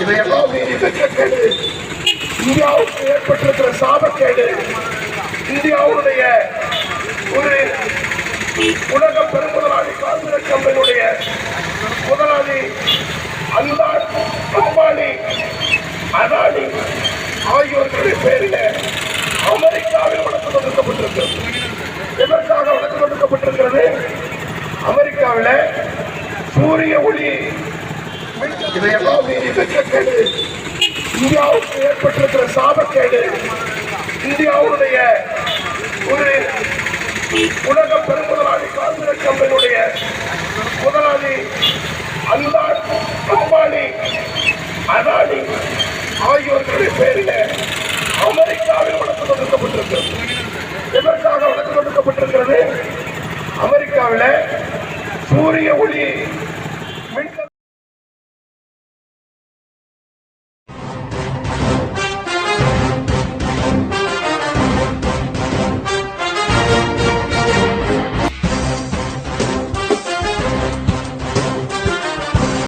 மீறி வெட்கக்கேடு இந்தியாவுக்கு ஏற்பட்டிருக்கிற சாபக்கேடு இந்தியாவுடைய ஒரு உலக பெருமுதலாளி காங்கிரஸ் கம்பெனியுடைய முதலாளி அந்தார் அம்பானி அதானி ஆகியோர்களுடைய பேரில் அமெரிக்காவில் வழக்கு தொடுக்கப்பட்டிருக்கிறது. எதற்காக வழக்கு தொடுக்கப்பட்டிருக்கிறது? அமெரிக்காவில் சூரிய ஒளி இதையெல்லாம் மீறி வெட்கக்கேடு இந்தியாவுக்கு ஏற்பட்டிருக்கிற சாபக்கேடு இந்தியாவுடைய ஒரு உலக பெருமுதலாளி காந்திரக் கம்பெனியுடைய முதலாளி அந்தார் அம்பானி அதானி ஆகியோர்களுடைய பேரில் அமெரிக்காவில் வழக்கு தொடுக்கப்பட்டிருக்கிறது எதற்காக வழக்கு தொடுக்கப்பட்டிருக்கிறது அமெரிக்காவில் சூரிய ஒளி